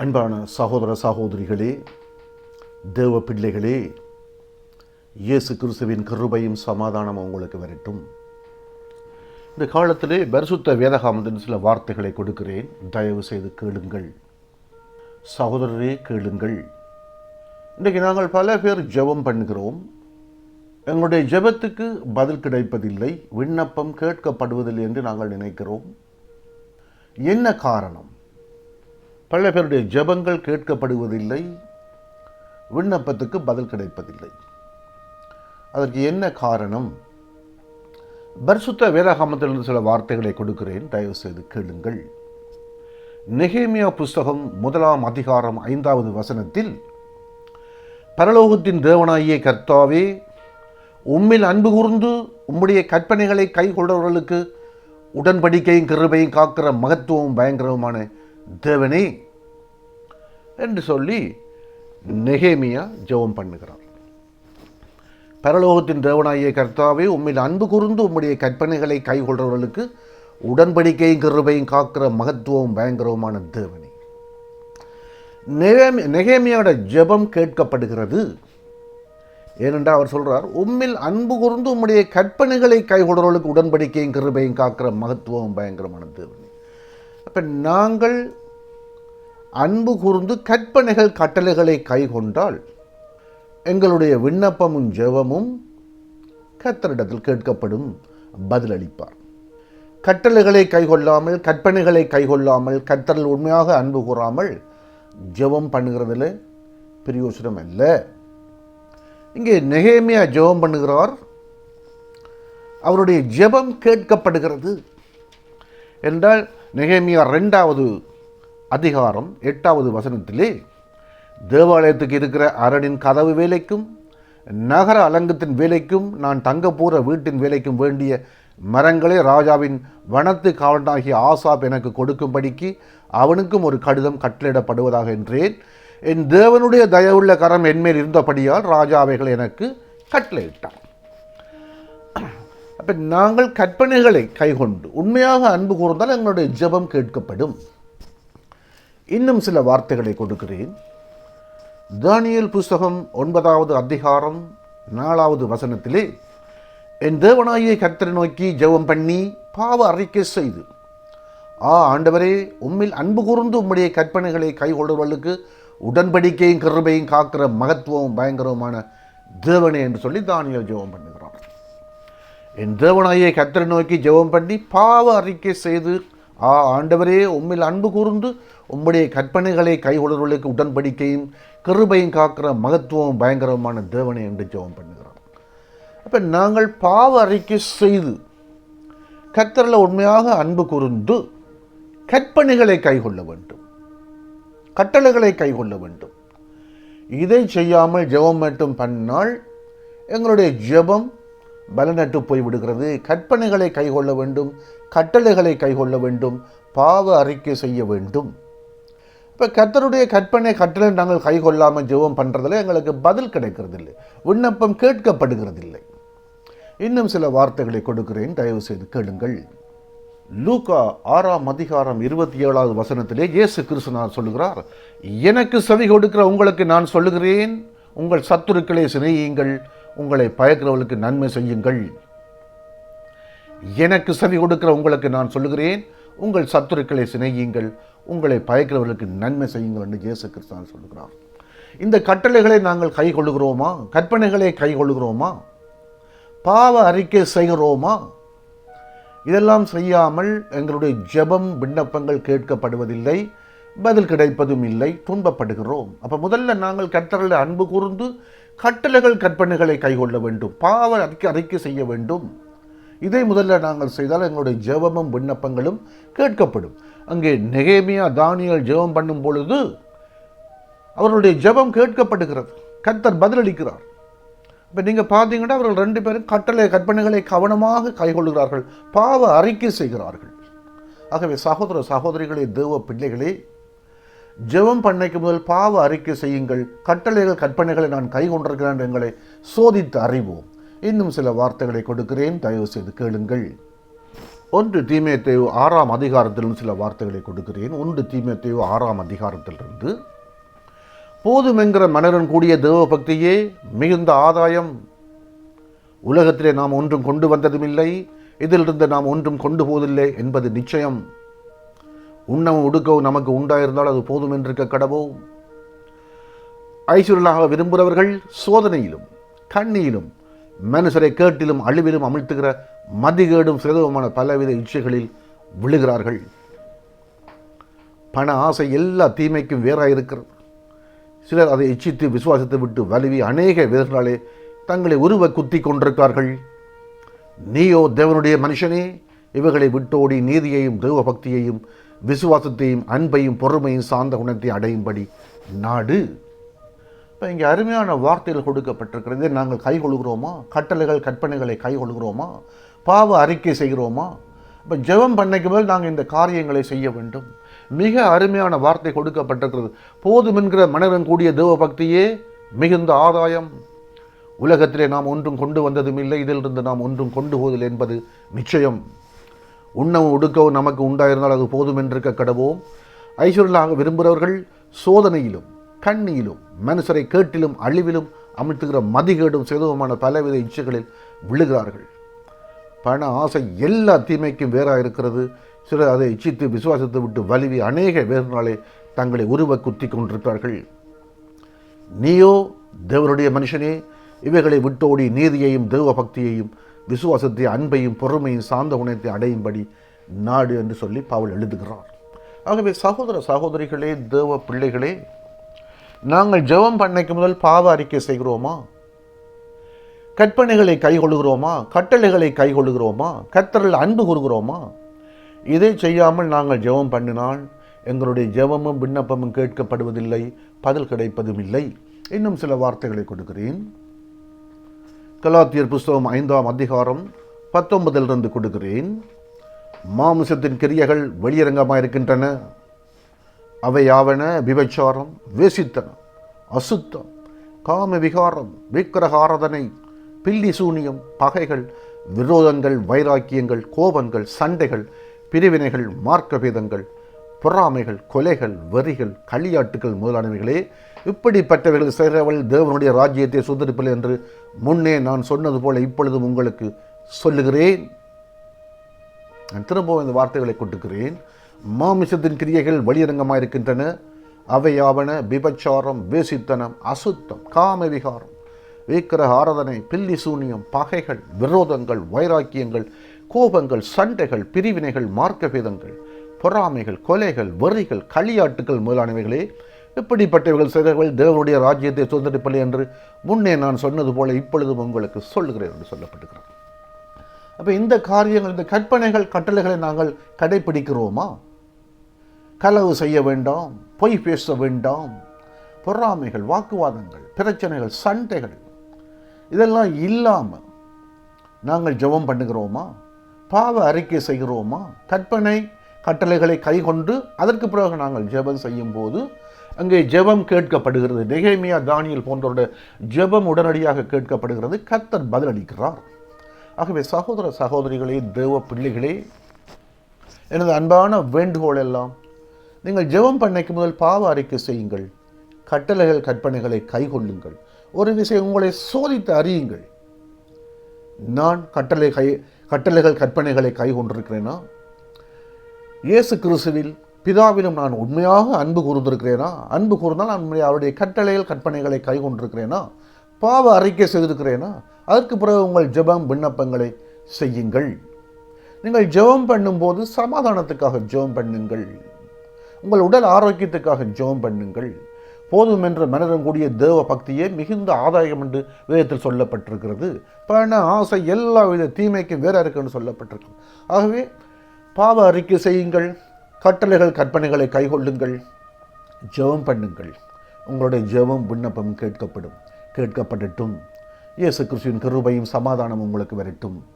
அன்பான சகோதர சகோதரிகளே தேவ பிள்ளைகளே இயேசு கிறிஸ்துவின் கிருபையும் சமாதானமும் உங்களுக்கு வரட்டும். இந்த காலத்திலே பரிசுத்த வேதகாமத்தின் சில வார்த்தைகளை கொடுக்கிறேன். தயவு செய்து கேளுங்கள். சகோதரரே கேளுங்கள். இன்றைக்கு நாங்கள் பல பேர் ஜெபம் பண்ணுகிறோம். எங்களுடைய ஜெபத்துக்கு பதில் கிடைப்பதில்லை விண்ணப்பம் கேட்கப்படுவதில்லை என்று நாங்கள் நினைக்கிறோம். என்ன காரணம்? பல பேருடைய ஜெபங்கள் கேட்கப்படுவதில்லை விண்ணப்பத்துக்கு பதில் கிடைப்பதில்லை. அதற்கு என்ன காரணம்? பரிசுத்த வேதாகாமத்திலிருந்து சில வார்த்தைகளை கொடுக்கிறேன். தயவு செய்து கேளுங்கள். நெகேமியா புஸ்தகம் முதலாம் அதிகாரம் ஐந்தாவது வசனத்தில் பரலோகத்தின் தேவனாகிய கர்த்தாவே உம்மில் அன்பு கூர்ந்து உம்முடைய கற்பனைகளை கைகொள்றவர்களுக்கு உடன்படிக்கையும் கிருபையும் காக்கிற மகத்துவம் பயங்கரமான தேவனே என்று சொல்லி நெகேமியா ஜெபம் பண்ணுகிறார். பரலோகத்தின் தேவனாகிய கர்த்தாவே உம்மில் அன்பு கூர்ந்து உம்முடைய கற்பனைகளை கைகொள்றவர்களுக்கு உடன்படிக்கையும் கிருபையும் காக்கிற மகத்துவம் பயங்கரமான தேவனே. நெகேமி நெகேமியோட ஜெபம் கேட்கப்படுகிறது. ஏனென்றால் அவர் சொல்கிறார் உம்மில் அன்பு கூர்ந்து உம்முடைய கற்பனைகளை கைகொள்றவர்களுக்கு உடன்படிக்கையும் கிருபையும் காக்கிற மகத்துவம் பயங்கரமான தேவனே. அப்போ நாங்கள் அன்பு கூர்ந்து கற்பனைகள் கட்டளைகளை கைகொண்டால் எங்களுடைய விண்ணப்பமும் ஜெபமும் கத்தரிடத்தில் கேட்கப்படும் பதிலளிப்பார். கட்டளைகளை கைகொள்ளாமல் கற்பனைகளை கைகொள்ளாமல் கத்தரில் உண்மையாக அன்பு கூறாமல் ஜெபம் பண்ணுகிறதுல பிரயோசனம் அல்ல. இங்கே நெகேமியா ஜெபம் பண்ணுகிறார். அவருடைய ஜெபம் கேட்கப்படுகிறது. என்றால் நெகேமியா ரெண்டாவது அதிகாரம் எட்டாவது வசனத்திலே தேவாலயத்துக்கு இருக்கிற அரணின் கதவு வேலைக்கும் நகர அலங்கத்தின் வேலைக்கும் நான் தங்க போகிற வீட்டின் வேலைக்கும் வேண்டிய மரங்களே ராஜாவின் வனத்து காவலனாகிய ஆசாப் எனக்கு கொடுக்கும்படிக்கு அவனுக்கும் ஒரு கடிதம் கட்டளையிடப்படுவதாக என்றேன். என் தேவனுடைய தயவுள்ள கரம் என்மேல் இருந்தபடியால் ராஜாவைகள் எனக்கு கட்டளையிட்டான் அப்போ நாங்கள் கற்பனைகளை கைகொண்டு உண்மையாக அன்பு கூர்ந்தால் எங்களுடைய ஜெபம் கேட்கப்படும். இன்னும் சில வார்த்தைகளை கொடுக்கிறேன். தானியல் புஸ்தகம் ஒன்பதாவது அதிகாரம் நாலாவது வசனத்திலே என் தேவனாகிய கர்த்தரை நோக்கி ஜெபம் பண்ணி பாவ அறிக்கை செய்து ஆ ஆண்டவரே உம்மில் அன்பு கூர்ந்து உம்முடைய கற்பனைகளை கைகொள்வர்களுக்கு உடன்படிக்கையும் கிருபையும் காக்கிற மகத்துவம் பயங்கரமான தேவனே என்று சொல்லி தானியல் ஜெபம் பண்ணுகிறான். என் தேவனாயை கர்த்தரை நோக்கி ஜெபம் பண்ணி பாவ அறிக்கை செய்து ஆ ஆண்டவரே உம்மில் அன்பு கூர்ந்து உம்முடைய கற்பனைகளை கைகொள்வர்களுக்கு உடன்படிக்கையும் கிருபையும் காக்கிற மகத்துவம் பயங்கரமான தேவனை என்று ஜெபம் பண்ணுகிறோம். அப்போ நாங்கள் பாவ அறிக்கை செய்து கத்தரில் உண்மையாக அன்பு கூர்ந்து கற்பனைகளை கைகொள்ள வேண்டும். கட்டளைகளை கைகொள்ள வேண்டும். இதை செய்யாமல் ஜெபம் மட்டும் பண்ணால் எங்களுடைய ஜெபம் பலனட்டு போய் விடுகிறது கற்பனைகளை கைகொள்ள வேண்டும். கட்டளைகளை கைகொள்ள வேண்டும். பாவ அறிக்கை செய்ய வேண்டும். இப்போ கத்தருடைய கற்பனை கட்டளை நாங்கள் கைகொள்ளாமல் ஜெபம் பண்ணுறதில் எங்களுக்கு பதில் கிடைக்கிறதில்லை. விண்ணப்பம் கேட்கப்படுகிறதில்லை. இன்னும் சில வார்த்தைகளை கொடுக்கிறேன். தயவு செய்து கேளுங்கள். லூகா ஆறாம் அதிகாரம் இருபத்தி ஏழாவது வசனத்திலே இயேசு கிறிஸ்துனார் சொல்லுகிறார். எனக்கு செவி கொடுக்கிற உங்களுக்கு நான் சொல்லுகிறேன். உங்கள் சத்துருக்களை சிநேகியுங்கள். உங்களை பயக்கிறவர்களுக்கு நன்மை செய்யுங்கள். எனக்கு செவி கொடுக்கிற உங்களுக்கு நான் சொல்லுகிறேன். உங்கள் சத்துருக்களை சிநேகியுங்கள். உங்களை பயக்கிறவர்களுக்கு நன்மை செய்யுங்கள் என்று இயேசு கிறிஸ்தான் சொல்லுகிறார். இந்த கட்டளைகளை நாங்கள் கை கொள்ளுகிறோமா? கற்பனைகளை கை கொள்ளுகிறோமா? பாவ அறிக்கை செய்கிறோமா? இதெல்லாம் செய்யாமல் எங்களுடைய ஜெபம் விண்ணப்பங்கள் கேட்கப்படுவதில்லை. பதில் கிடைப்பதும் இல்லை துன்பப்படுகிறோம். அப்போ முதல்ல நாங்கள் கட்டளை அன்பு கூர்ந்து கட்டளைகள் கற்பனைகளை கைகொள்ள வேண்டும் பாவ அறிக்கை அறிக்கை செய்ய வேண்டும். இதை முதல்ல நாங்கள் செய்தால் எங்களுடைய ஜெபமும் விண்ணப்பங்களும் கேட்கப்படும். அங்கே நெகேமியா தானியல் ஜெபம் பண்ணும் பொழுது அவர்களுடைய ஜெபம் கேட்கப்படுகிறது. கத்தர் பதிலளிக்கிறார். இப்போ நீங்கள் பார்த்தீங்கன்னா அவர்கள் ரெண்டு பேரும் கட்டளை கற்பனைகளை கவனமாக கைகொள்கிறார்கள் பாவ அறிக்கை செய்கிறார்கள். ஆகவே சகோதர சகோதரிகளே தேவ பிள்ளைகளே ஜெபம் பண்ணைக்கு முதல் பாவ அறிக்கை செய்யுங்கள். கட்டளைகள் கற்பனைகளை நான் கை கொண்டிருக்கிறேன் எங்களை சோதித்து அறிவோம். இன்னும் சில வார்த்தைகளை கொடுக்கிறேன். தயவு செய்து கேளுங்கள். ஒன்று தீமேத்தேவு ஆறாம் அதிகாரத்திலும் சில வார்த்தைகளை கொடுக்கிறேன். ஒன்று தீமேத்தேவு ஆறாம் அதிகாரத்திலிருந்து. போதுமென்கிற மன்னரன் கூடிய தேவ பக்தியே மிகுந்த ஆதாயம். உலகத்திலே நாம் ஒன்றும் கொண்டு வந்ததுமில்லை. இதிலிருந்து நாம் ஒன்றும் கொண்டு போவதில்லை என்பது நிச்சயம். உண்ணவும் உடுக்கவும் நமக்கு உண்டாயிருந்தால் அது போதும் என்றிருக்க கடவோம் ஐஸ்வர்யலாக விரும்புகிறவர்கள் சோதனையிலும் கண்ணியிலும் மனுஷரை கேட்டிலும் அழிவிலும் அமிழ்த்துகிற மதிகேடும் சிறதவுமான பலவித இச்சைகளில் விழுகிறார்கள். பண ஆசை எல்லா தீமைக்கும் வேறாக இருக்கிறது சிலர் அதை இச்சித்து விசுவாசத்தை விட்டு வலுவி அநேக விதர்களாலே தங்களை உருவ குத்தி கொண்டிருக்கிறார்கள். நீயோ தேவனுடைய மனுஷனே இவர்களை விட்டோடி நீதியையும் தெய்வ பக்தியையும் விசுவாசத்தையும் அன்பையும் பொறுமையும் சார்ந்த குணத்தை அடையும்படி நாடு. இப்போ இங்கே அருமையான வார்த்தைகள் கொடுக்கப்பட்டிருக்கிறது. நாங்கள் கை கொள்கிறோமா? கட்டளைகள் கற்பனைகளை கை கொள்கிறோமா? பாவ அறிக்கை செய்கிறோமா? இப்போ ஜெபம் பண்ணைக்கு மேல் நாங்கள் இந்த காரியங்களை செய்ய வேண்டும். மிக அருமையான வார்த்தை கொடுக்கப்பட்டிருக்கிறது. போதும் என்கிற மனதன் கூடிய தேவ பக்தியே மிகுந்த ஆதாயம். உலகத்திலே நாம் ஒன்றும் கொண்டு வந்ததும் இல்லை இதிலிருந்து நாம் ஒன்றும் கொண்டு போவதில்லை என்பது நிச்சயம். உண்ணவும் உடுக்கவும் நமக்கு உண்டாயிருந்தால் அது போதும் என்றிருக்க கடவோம் ஐஸ்வர்யலாக விரும்புகிறவர்கள் சோதனையிலும் கண்ணியிலும் மனுஷரை கேட்டிலும் அழிவிலும் அமிழ்த்துகிற மதிகேடும் சேதவுமான பலவித இச்சைகளில் விழுகிறார்கள். பண ஆசை எல்லா தீமைக்கும் வேறாக இருக்கிறது சிலர் அதை இச்சித்து விசுவாசத்தை விட்டு வலிவி அநேக வேறுனாலே தங்களை உருவ குத்தி கொண்டிருக்கிறார்கள் நீயோ தேவனுடைய மனுஷனே இவைகளை விட்டோடி நீதியையும் தெய்வ பக்தியையும் விசுவாசத்தை அன்பையும் பொறுமையும் சார்ந்த குணத்தை அடையும்படி நாடு என்று சொல்லி பாவல் எழுதுகிறார். ஆகவே சகோதர சகோதரிகளே தேவ பிள்ளைகளே நாங்கள் ஜெபம் பண்ணைக்கு முதல் பாவ அறிக்கை செய்கிறோமா? கற்பனைகளை கைகொள்கிறோமா கட்டளைகளை கைகொள்கிறோமா கத்தரில் அன்பு கூறுகிறோமா? இதை செய்யாமல் நாங்கள் ஜெபம் பண்ணினால் எங்களுடைய ஜெபமும் விண்ணப்பமும் கேட்கப்படுவதில்லை பதில் கிடைப்பதும் இல்லை. இன்னும் சில வார்த்தைகளை கொடுக்கிறேன். கலாத்தியர் புஸ்தகம் ஐந்தாம் அதிகாரம் பத்தொன்பதிலிருந்து கொடுக்கிறேன். மாமிசத்தின் கிரியைகள் வெளியரங்கமாக இருக்கின்றன அவையாவன விபச்சாரம் வேசித்தனம் அசுத்தம் காம விகாரம் விக்கிரகாரதனை பில்லி சூனியம் பகைகள் விரோதங்கள் வைராக்கியங்கள் கோபங்கள் சண்டைகள் பிரிவினைகள் மார்க்கபேதங்கள் பொறாமைகள் கொலைகள் வரிகள் களியாட்டுகள் முதலானவைகளே. இப்படிப்பட்டவர்கள் செய்கிறவள் தேவனுடைய ராஜ்யத்தை சுதரிப்பில் என்று முன்னே நான் சொன்னது போல இப்பொழுதும் உங்களுக்கு சொல்லுகிறேன். நான் திரும்பவும் இந்த வார்த்தைகளை கொட்டுக்கிறேன் மாமிசத்தின் கிரியைகள் வழியரங்கமாக இருக்கின்றன அவையாவன விபச்சாரம் வேசித்தனம் அசுத்தம் காம விகாரம் விக்கிரக ஆராதனை பில்லி சூனியம் பகைகள் விரோதங்கள் வைராக்கியங்கள் கோபங்கள் சண்டைகள் பிரிவினைகள் மார்க்கபேதங்கள் பொறாமைகள் கொலைகள் வெறிகள் களியாட்டுகள் முதலானவைகளே. இப்படிப்பட்டவர்கள் செய்தவர்கள் தேவனுடைய ராஜ்யத்தை சுதந்திரிப்பலை என்று முன்னே நான் சொன்னது போல இப்பொழுதும் உங்களுக்கு சொல்லுகிறேன் என்று சொல்லப்பட்டிருக்கிறது. அப்போ இந்த காரியங்கள் இந்த கற்பனைகள் கட்டளைகளை நாங்கள் கடைபிடிக்கிறோமா? களவு செய்ய வேண்டாம் பொய் பேச வேண்டாம். பொறாமைகள் வாக்குவாதங்கள் பிரச்சனைகள் சண்டைகள் இதெல்லாம் இல்லாமல் நாங்கள் ஜெபம் பண்ணுகிறோமா? பாவ அறிக்கை செய்கிறோமா? கற்பனை கட்டளைகளை கைகொண்டு அதற்கு பிறகு நாங்கள் ஜெபம் செய்யும் போது அங்கே ஜெபம் கேட்கப்படுகிறது. நெகேமியா தானியல் போன்றோட ஜெபம் உடனடியாக கேட்கப்படுகிறது. கத்தர் பதிலளிக்கிறார். ஆகவே சகோதர சகோதரிகளே தேவ பிள்ளைகளே எனது அன்பான வேண்டுகோள் எல்லாம் நீங்கள் ஜெபம் பண்ணைக்கு முதல் பாவ அறிக்கை செய்யுங்கள். கட்டளைகள் கற்பனைகளை கைகொள்ளுங்கள். ஒரு விஷயம் உங்களை சோதித்து அறியுங்கள். நான் கட்டளை கை கட்டளைகள் கற்பனைகளை கைகொண்டிருக்கிறேனா? இயேசு கிறிஸ்துவில் பிதாவிலும் நான் உண்மையாக அன்பு கூர்ந்திருக்கிறேனா? அன்பு கூர்ந்தால் நான் உண்மையாக அவருடைய கட்டளைகள் கற்பனைகளை கை கொண்டிருக்கிறேனா? பாவ அறிக்கை செய்திருக்கிறேனா? அதற்கு பிறகு உங்கள் ஜெபம் விண்ணப்பங்களை செய்யுங்கள். நீங்கள் ஜெபம் பண்ணும்போது சமாதானத்துக்காக ஜெபம் பண்ணுங்கள். உங்கள் உடல் ஆரோக்கியத்துக்காக ஜெபம் பண்ணுங்கள். போதும் என்ற மனதன் கூடிய தேவ பக்தியே மிகுந்த ஆதாயம் என்று வேதத்தில் சொல்லப்பட்டிருக்கிறது. பண ஆசை எல்லா வித தீமைக்கும் வேற இருக்குன்னு சொல்லப்பட்டிருக்கு ஆகவே பாவ அறிக்கை செய்யுங்கள். கட்டளைகள் கற்பனைகளை கைகொள்ளுங்கள். ஜெபம் பண்ணுங்கள். உங்களுடைய ஜெபம் விண்ணப்பம் கேட்கப்படும். கேட்கப்படட்டும். இயேசு கிறிஸ்துவின் கிருபையும் சமாதானம் உங்களுக்கு வரட்டும்.